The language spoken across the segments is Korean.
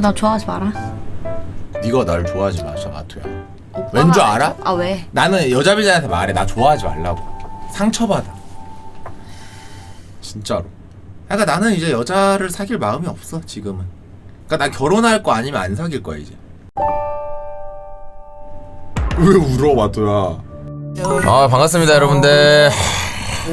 나 좋아하지 마라. 네가 날 좋아하지 마셔 마토야. 오빠가 왠줄 알아? 아 왜? 나는 여자 비자한테 말해. 나 좋아하지 말라고. 상처받아. 진짜로. 그러니까 나는 이제 여자를 사귈 마음이 없어 지금은. 그러니까 나 결혼할 거 아니면 안 사귈 거야 이제. 왜 울어 마토야? 아 반갑습니다 여러분들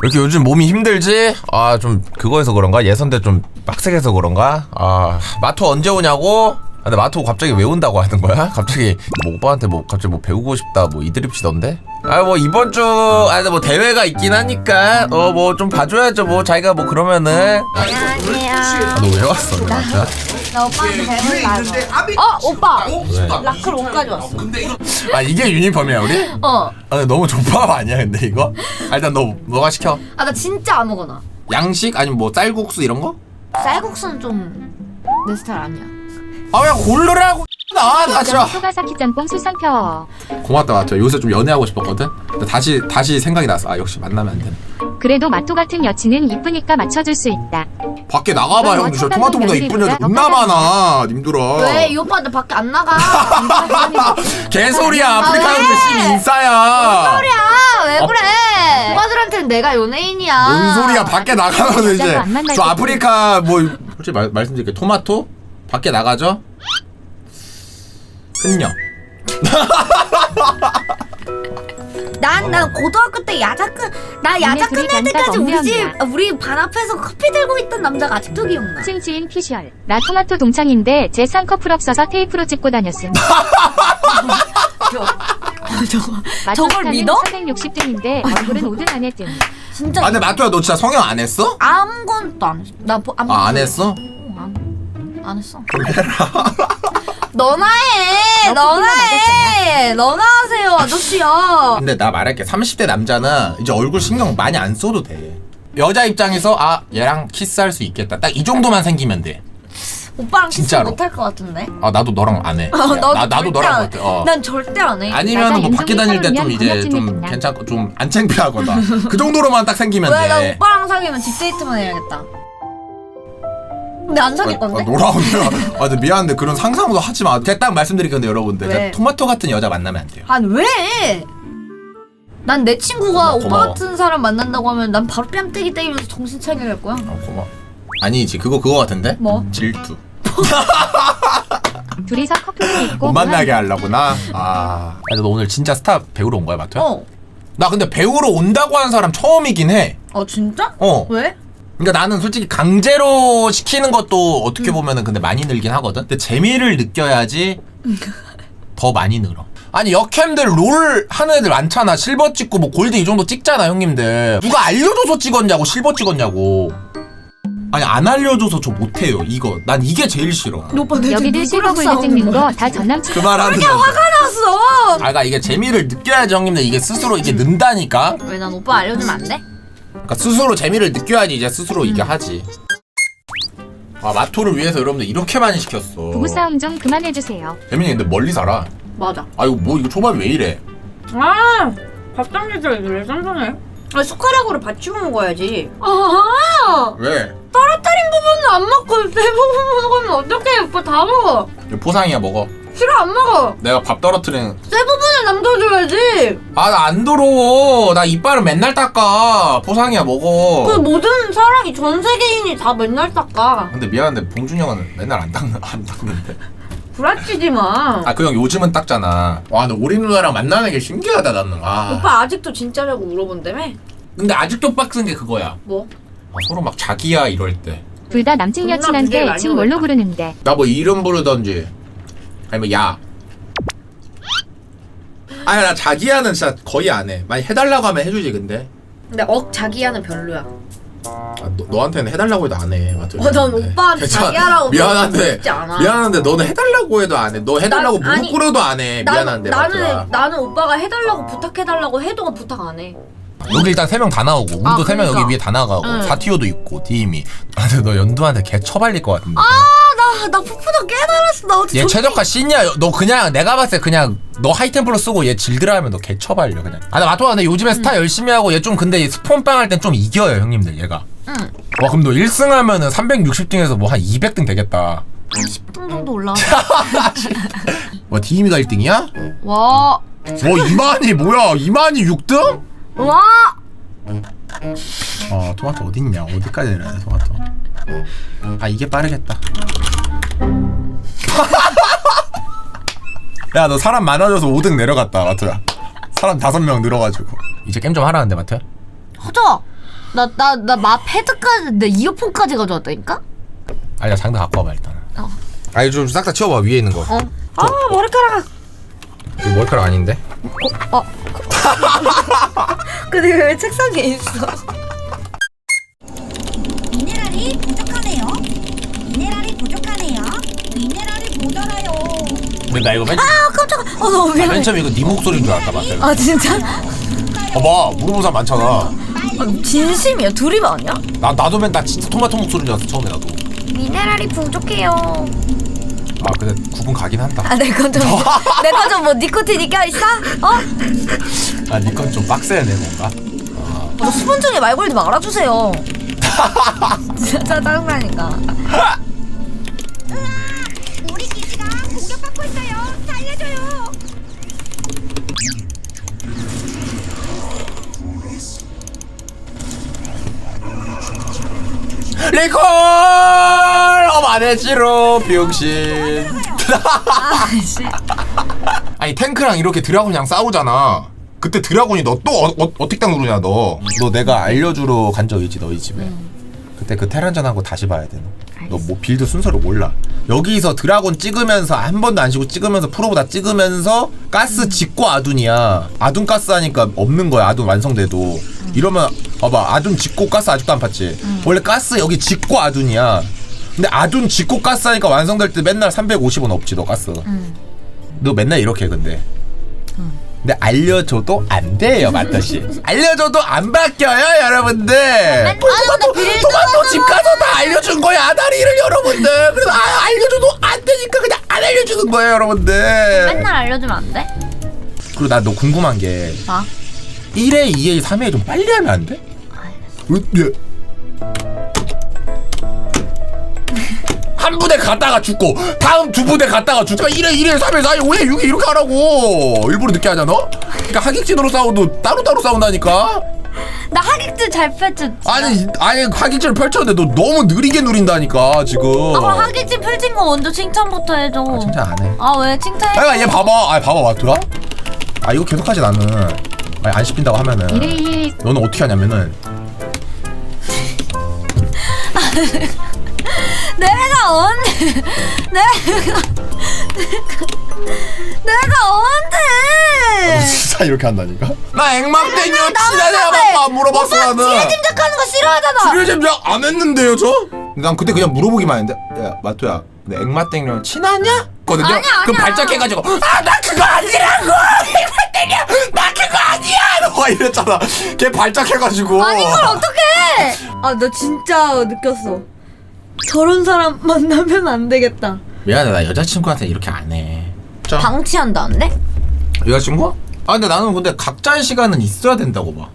이렇게 요즘 몸이 힘들지? 아 좀 그거에서 그런가? 예선대 좀 빡세게서 그런가? 아 마토 언제 오냐고? 아, 근데 마토 갑자기 왜 온다고 하는 거야? 갑자기 뭐 오빠한테 뭐 갑자기 뭐 배우고 싶다 뭐 이드립시던데? 아 뭐 이번 주 아니 뭐 대회가 있긴 하니까 어 뭐 좀 봐줘야죠 뭐 자기가 뭐 그러면은 안녕하세요. 너 왜 왔어 마토야? 나 오빠한테 배울 나서. 어 오빠. 라클 옷까지 왔어. 아 이게 유니폼이야 우리? 어. 아 근데 너무 족밥 아니야 근데 이거? 아 일단 너 너가 시켜 아 나 진짜 아무거나. 양식 아니면 뭐 쌀국수 이런 거? 쌀국수는 좀 내 스타일 아니야. 아왜 고르라고. 나나 진짜. 소가사키 짬뽕 수상표. 고맙다 마토 요새 좀 연애하고 싶었거든? 근데 다시 다시 생각이 났어 아 역시 만나면 안 되네. 그래도 마토 같은 여친은 이쁘니까 맞춰줄 수 있다. 밖에 나가봐 형들 저 어쩌다 토마토보다 이쁜 여자 존나 더 많아 님들아. 왜? 이 오빠한테 밖에 안 나가? 개소리야. 아, 아프리카 왜? 형들 씨 인싸야. 소리야? 왜 어? 그래? 오빠들한테는 내가 연예인이야. 뭔 소리야. 밖에 나가면 이제 여자도 안 만날 저때 아프리카 뭐 솔직히 말, 말씀드릴게요. 토마토 밖에 나가죠 흔녀 난, 난 고등학교 때 야자 끝, 나 야자 둘이 끝날 때까지 우리 집. 우리 반 앞에서 커피 들고 있던 남자가 아직도 기억나. 승지인 피셜. 나 토마토 동창인데 제 쌍꺼풀 없어서 테이프로 찍고 다녔음. 저거, 저걸 믿어? 460등인데 얼굴은 5등 안에 등. 진짜 아 근데 마토야 너 진짜 성형 안 했어? 아무것도 안 했어. 나 보- 안, 아안 했어? 어, 안, 안 했어. 너나 해, 너나 해, 너나 하세요, 아저씨야. 근데 나 말할게 30대 남자는 이제 얼굴 신경 많이 안 써도 돼 여자 입장에서 아 얘랑 키스할 수 있겠다 딱 이 정도만 생기면 돼아 오빠랑 키스 진짜로. 못할 것 같은데? 나도 너랑 안해 어, 나도 나, 나도 너랑 안 못해 어. 난 절대 안 해. 아니면 뭐 밖에 다닐 때 좀 이제 좀. 괜찮고 좀 안 창피하거나 그 정도로만 딱 생기면 왜 나 돼 오빠랑 사귀면 집 데이트만 해야겠다. 근데 안 사귈 건데? 아, 놀아오냐 아 근데 미안한데 그런 상상도 하지 마 제가 딱 말씀드릴 건데 여러분들 왜? 제가 토마토 같은 여자 만나면 안 돼요 아니 왜? 난 내 친구가 어, 오빠 고마워. 같은 사람 만난다고 하면 난 바로 뺨때기 때리면서 정신 차리게 할 거야. 어 고마워 아니지 그거 그거 같은데? 뭐? 질투 둘이서 커플을 입고 못 만나게 하려고 나? 아 아니, 너 오늘 진짜 스타 배우러 온 거야 마토야? 어. 나 근데 배우러 온다고 하는 사람 처음이긴 해어 진짜? 어. 왜? 그러니까 나는 솔직히 강제로 시키는 것도 어떻게 보면은 근데 많이 늘긴 하거든. 근데 재미를 느껴야지 더 많이 늘어. 아니 역캠들 롤 하는 애들 많잖아. 실버 찍고 뭐 골드 이 정도 찍잖아 형님들. 누가 알려줘서 찍었냐고 실버 찍었냐고. 아니 안 알려줘서 저 못해요 이거. 난 이게 제일 싫어. 오빠 내 여기들 실버 골드 찍는 거다 전남친. 그 말하는 거. 났어. 아, 그러니까 이게 재미를 느껴야지 형님들 이게 스스로 이게 는다니까. 왜 난 오빠 알려주면 안 돼? 그러니까 스스로 재미를 느껴야지 이제 스스로 이게 하지. 아 마토를 위해서 여러분들 이렇게 많이 시켰어. 부부싸움 좀 그만해주세요. 재민이 근데 멀리 살아. 맞아. 아 이거 뭐 이거 초밥 왜 이래? 아 밥상리들 레전드네. 아 숟가락으로 받치고 먹어야지. 아 왜? 떨어뜨린 부분은 안 먹고 대부분 먹으면 어떡해 오빠 다 먹어. 이거 포상이야 먹어. 싫어 안 먹어. 내가 밥 떨어뜨리는. 세 부분을 남겨줘야지. 아나안 더러워. 나 이빨은 맨날 닦아. 포상이야 먹어. 그 모든 사람이 전 세계인이 다 맨날 닦아. 근데 미안한데 봉준이 형은 맨날 안 닦는 안 닦는데. 구라치지 마. 아 그 형 요즘은 닦잖아. 와 근데 오리 누나랑 만나는 게 신기하다 나는. 아. 오빠 아직도 진짜라고 물어본다며? 근데 아직도 빡센 게 그거야. 뭐? 아, 서로 막 자기야 이럴 때. 둘다 남친 존나 여친한테 많이 지금 뭘로. 부르는데. 나뭐 이름 부르던지 아니면 야. 아니 나 자기야는 진짜 거의 안 해. 많이 해달라고 하면 해주지 근데. 근데 억 자기야는 별로야. 아, 너, 너한테는 해달라고 해도 안 해 맞아 어, 난 오빠한테 자기야라고 미안한데. 싶지 않아. 미안한데 너는 해달라고 해도 안 해. 너 해달라고 난- 아니, 무릎 꿇어도 안해. 나- 미안한데 나는 맞아 나는 오빠가 해달라고 부탁해달라고 해도 부탁 안 해. 여기 일단 세 명 다 나오고 운도 아, 세 명 그러니까. 여기 위에 다 나가고 응. 사티오도 있고 디임이 아 근데 너 연두한테 개 처발릴 것 같은데 아나나 푸푸다 깨달았어. 나 어제 얘 저- 최저가 씬이야. 너 그냥 내가 봤을 때 그냥 너 하이템플러 쓰고 얘 질드라 하면 너 개처발려 그냥. 아, 나 마토가 근데 요즘에 스타 열심히 하고 얘 좀 근데 스폰빵 할 땐 좀 이겨요 형님들 얘가. 응. 와 그럼 너 1승 하면은 360등에서 뭐 한 200등 되겠다. 10등 정도 올라왔어. 와 디미가 1등이야? 와. 뭐 이만희 뭐야 이만희 6등? 와. 어 토마토 어딨냐 어디까지 내려야 돼 토마토 아 이게 빠르겠다 야 너 사람 많아져서 5등 내려갔다 마토야 사람 5명 늘어가지고 이제 게임 좀 하라는데 마토야? 하자. 나나 나 마 패드까지 내 이어폰까지 가져왔다니까? 아니 나 장도 갖고 와봐 일단은 어. 아니 좀 싹 다 치워봐 위에 있는 거 어. 아 머리카락. 이거 머리카락 아닌데? 어. 근데 왜 책상에 있어? 미네랄이 부족하네요. 미네랄이 부족하네요. 미네랄이 모자라요. 근데 나 이거 맨, 아 깜짝아. 어 너무 맨 미안해. 처음에 이거 네 목소리인 줄 알았다 마토야 아 진짜? 봐봐 물어본 사람 많잖아 아, 진심이야? 둘이 아니야? 나, 나도 맨 나 진짜 토마토 목소리인 줄 알았어 처음에 나도 미네랄이 부족해요. 아 근데 구분 가긴 한다 아, 내 건 좀, 내 건 좀 뭐 니코틴이 껴 있어? 어? 아 니건 좀 빡세네 뭔가 어, 수분 중에 말 걸지 말아주세요. 진짜 짜증나니까. 우리 기지가 공격받고 있어요. 살려줘요. 리콜! 어마네지로 병신. 아, 씨. 아니 탱크랑 이렇게 드라곤이랑 싸우잖아. 그때 드라곤이 너 또 어, 어, 딱 누르냐 너. 너 내가 알려주러 간적 있지 너희 집에. 그때 그 테란전하고 다시 봐야 돼 너 뭐 빌드 순서를 몰라. 여기서 드라곤 찍으면서 한 번도 안 쉬고 찍으면서 프로보다 찍으면서 가스 짓고 아둔이야. 아둔 가스 하니까 없는 거야 아둔 완성돼도 이러면 봐봐 아둔 짓고 가스 아직도 안 팠지. 원래 가스 여기 짓고 아둔이야. 근데 아둔 짓고 가스 하니까 완성될 때 맨날 350원 없지 너 가스. 너 맨날 이렇게 해 근데. 근데 알려줘도 안 돼요 마터씨. 알려줘도 안 바뀌어요 여러분들. 아, 빌드 토마토 집 가서 다 알려준 거야 아다리를 여러분들. 그래서 아, 알려줘도 안 되니까 그냥 안 알려주는 거예요 여러분들. 맨날 알려주면 안 돼? 그리고 나 너 궁금한 게 아? 1회 2회 3회 좀 빨리 하면 안 돼? 왜, 예. 한 부대 갔다가 죽고 다음 두 부대 갔다가 죽고 1회 1회 3회 4회 5회 6회 이렇게 하라고 일부러 늦게 하잖아? 그러니까 하객진으로 싸워도 따로따로 싸운다니까 나 하객들 잘 펼쳐. 아니 아니 하객진을 펼쳤는데 너 너무 느리게 누린다니까 지금 아, 그럼 하객진 펼친 거 먼저 칭찬부터 해줘. 칭찬 안해 아, 왜 칭찬해? 아얘 봐봐 아 봐봐 마토야 아 이거 계속하지 나는 아니 안 씹힌다고 하면은 이레이에 너는 어떻게 하냐면은 내가 언제? 내가 내가 언제? 진짜 이렇게 한다니까? 나 나는 친하냐 왜? 막 물어봤어 오빠 나는 지뢰 짐작하는 거 싫어하잖아. 지뢰 짐작 안 했는데요 저? 난 그때 그냥 물어보기만 했는데 야 마토야 근데 앵마땡이랑 친하냐? 거든요 아니야, 그럼 아니야. 발작해가지고 아 나 그거 아니라고 앵마땡이야 나 그거 아니야 너가 이랬잖아 걔 발작해가지고 아니 이걸 어떡해? 아, 나 진짜 느꼈어. 저런 사람 만나면 안 되겠다. 미안해 나 여자친구한테 이렇게 안해 방치한다는데? 여자친구? 아 근데 나는 근데 각자의 시간은 있어야 된다고 봐.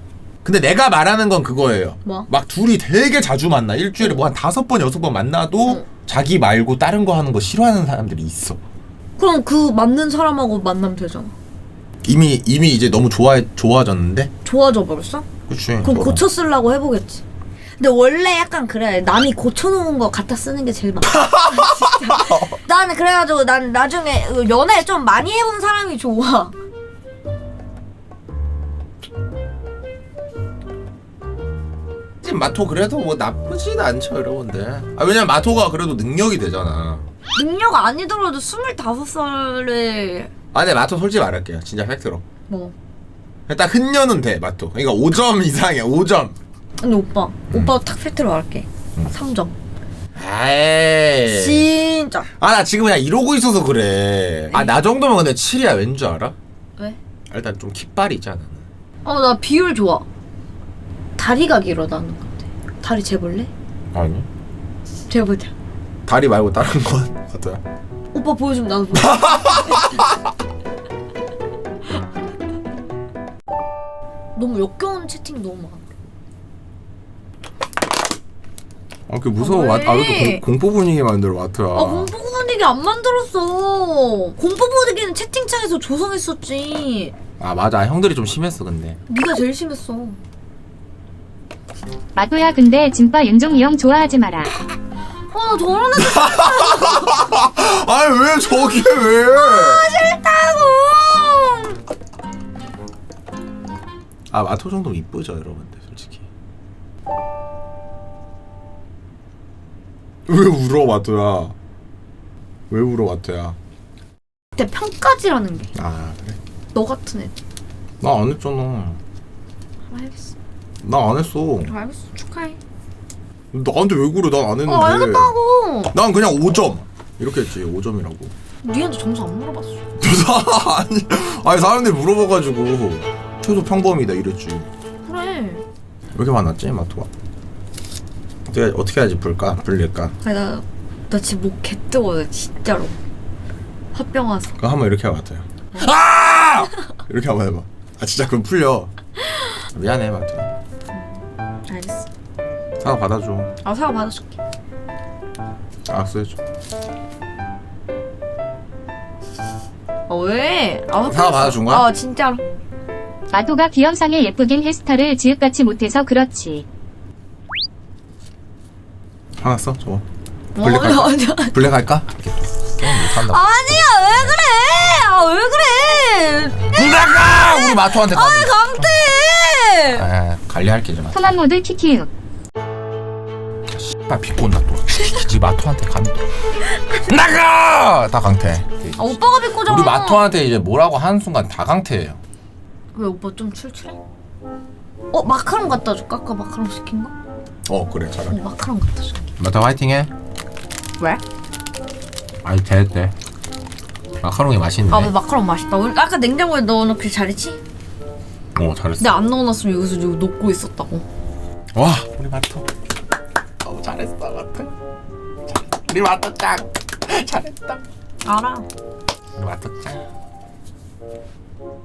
근데 내가 말하는 건 그거예요. 뭐? 막 둘이 되게 자주 만나. 일주일에 뭐 한 다섯 번 여섯 번 만나도 자기 말고 다른 거 하는 거 싫어하는 사람들이 있어. 그럼 그 맞는 사람하고 만나면 되잖아. 이미 이미 이제 너무 좋아 좋아졌는데. 좋아져 버렸어? 그렇지. 그럼 고쳐 쓰려고 해보겠지. 근데 원래 약간 그래. 남이 고쳐놓은 거 갖다 쓰는 게 제일 많아. 진짜. 나는 그래가지고 난 나중에 연애 좀 많이 해본 사람이 좋아. 지금 마토 그래도 뭐 나쁘진 않죠 여러분들. 아 왜냐면 마토가 그래도 능력이 되잖아. 능력 아니더라도 25살에 아 근데 마토 솔직히 말할게요. 진짜 팩트로. 뭐. 일단 흔녀는 돼 마토. 그러니까 5점 이상이야 5점. 근데 오빠, 오빠 딱 팩트로 말할게. 3점. 에이. 진짜. 아나 지금 그냥 이러고 있어서 그래 아 나 정도면 근데 7이야 왠 줄 알아? 왜? 일단 좀 kit발이잖아 어, 나 비율 좋아. 다리가 길어, 나는 근데. 다리 재볼래? 아니 재보자. 다리 말고 다른 건 어떠야? 오빠 보여주면 나도 보여. 너무 역겨운 채팅 너무 많아. 아그 무서워 아, 왜? 아, 왜 또 공포 분위기 만들어 마트야 아 공포 보드기 안 만들었어. 공포 보드기는 채팅창에서 조성했었지. 아 맞아 형들이 좀 심했어 근데 네가 제일 심했어. 마토야 근데 진빠 윤종이 형 좋아하지 마라. 어, 저런 애들 아니 왜 저기 왜 싫다고. 아 마토 정도면 이쁘죠 여러분들 솔직히 왜 울어 마토야 왜 울어 마토야 그때 평가지라는 게. 아 그래 너 같은 애. 나 안 했잖아 아, 알겠어. 나 안 했어 알겠어. 축하해. 나한테 왜 그래 난 안 했는데 어, 알겠다고. 난 그냥 5점 이렇게 했지 5점이라고 니한테 점수 안 물어봤어. 아니 아니 사람들이 물어봐가지고 최소 평범이다 이랬지 왜 그래. 이렇게 많았지 마토가 어떻게 어떻게 해야지 불까 불릴까 아니, 나, 나 지금 목 개뜨거워, 진짜로. 화병 와서. 그거 한번 이렇게 해봐 마토야 아 이렇게 한번 해봐 아 진짜 그럼 풀려 미안해 알겠어. 사과 받아줘 아, 사과 받아줄게. 알았어 해줘 아, 왜? 아, 사과. 받아준 거야? 아, 진짜로. 마토가 기영상에 예쁘긴 헤스타를 지읒같이 못해서 그렇지. 화났어 저거 어, 블랙 할까? 아니야. 블랙 할까? 게임 못한다 아니야, 왜 그래? 아, 왜 그래? 나가 우리 마토한테 가 강태! 아, 관리할게 좀 통합 모드 키키윽. 나 비꼰다 또 기지 마토한테 간다 나가 다 강태 아, 오빠가 비꼬잖아. 우리 마토한테 이제 뭐라고 하는 순간 다 강태예요 왜 오빠 좀 출출해? 어, 마카롱 갖다 줄까? 아까 마카롱 시킨 거? 어 그래 잘하 어, 마카롱 갖다 줄게. 마토 화이팅해 왜? 아니 됐대 마카롱이 맛있네 아, 왜 마카롱 맛있다. 우리 아까 냉장고에 넣어놓길 잘했지? 어 잘했어 근데 안 넣어놨으면 여기서 지금 녹고 있었다고. 와 우리 마토 잘했어 마토 우리 마토 짱 잘했다 알아. 우리 마토 짱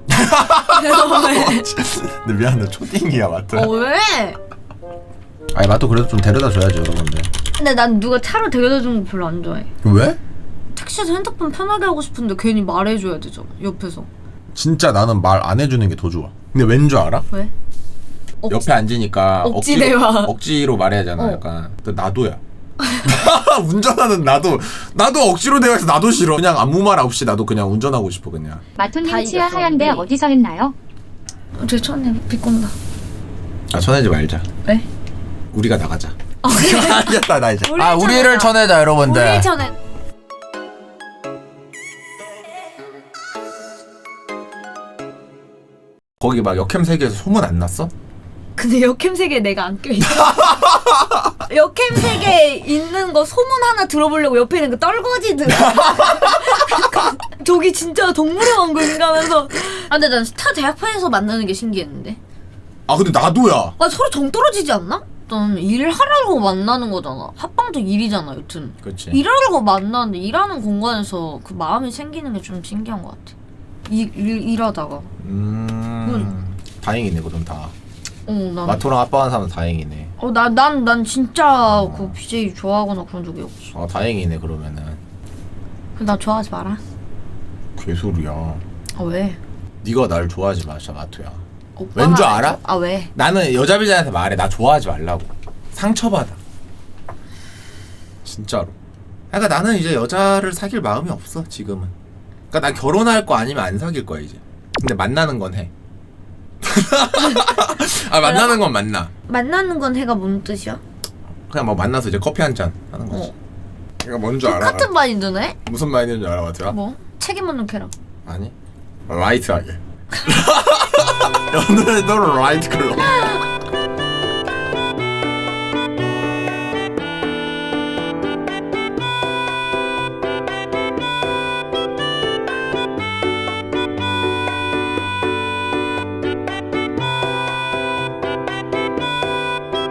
근데 미안해 초딩이야 마토 어, 왜? 아니 마토 그래도 좀 데려다 줘야지 여러분들 근데 난 누가 차로 데려다 주는 거 별로 안 좋아해. 왜? 택시에서 핸드폰 편하게 하고 싶은데 괜히 말해줘야 되잖아, 옆에서. 진짜 나는 말 안 해주는 게 더 좋아 근데 왠 줄 알아? 왜? 억- 옆에 앉으니까 억지 억지로, 대화. 억지로 말해야 하잖아 어. 약간 근데 나도야 운전하는 나도 나도 억지로 대화해서 나도 싫어 그냥 아무 말 없이 나도 그냥 운전하고 싶어 그냥 다 마토님 치아 이겼어, 하얀데. 어디서 했나요? 제 천에 비꼰다. 아 쳐내지 말자 왜? 우리가 나가자 아, 그래? 알겠다 나 이제 우리를 아 우리를 쳐내자. 쳐내자 여러분들 우리 천에. 거기 막 역캠 세계에서 소문 안 났어? 근데 역캠 세계에 내가 안 껴있어. 역캠 세계에 있는 거 소문 하나 들어보려고 옆에 있는 그 떨거지들. 저기 진짜 동물의 왕국인가 하면서. 아, 근데 난 스타 대학판에서 만나는 게 신기했는데. 아 근데 나도야 아, 서로 정 떨어지지 않나? 난 일을 하려고 만나는 거잖아. 합방도 일이잖아, 여튼. 그렇지 일하려고 만나는데 일하는 공간에서 그 마음이 생기는 게 좀 신기한 것 같아. 일, 일 일하다가. 음 다행이네 그럼 다 어, 난. 마토랑 아빠한 사람 다행이네 어, 난, 난, 난 진짜 그 BJ 좋아하거나 그런 적이 없어. 아 다행이네 그러면은 나 좋아하지 마라. 개소리야 아, 왜? 네가 날 좋아하지 마 진짜 마토야 오빠가 왠줄 안 알아? 아, 왜? 나는 여자 비자한테 말해 나 좋아하지 말라고 상처받아 진짜로 그러니까 나는 이제 여자를 사귈 마음이 없어 지금은 그러니까 난 결혼할 거 아니면 안 사귈 거야 이제 근데 만나는 건해 아 만나는 건 만나 만나는 건 해가 뭔 뜻이야? 그냥 뭐 만나서 이제 커피 한 잔 하는 거지 어. 그러니까 뭔줄 알아 똑같은 마인드네? 무슨 말인 줄 알아 마토야? 뭐? 책임 없는 캐라. 아니 라이트하게 오늘 너는 라이트 클럽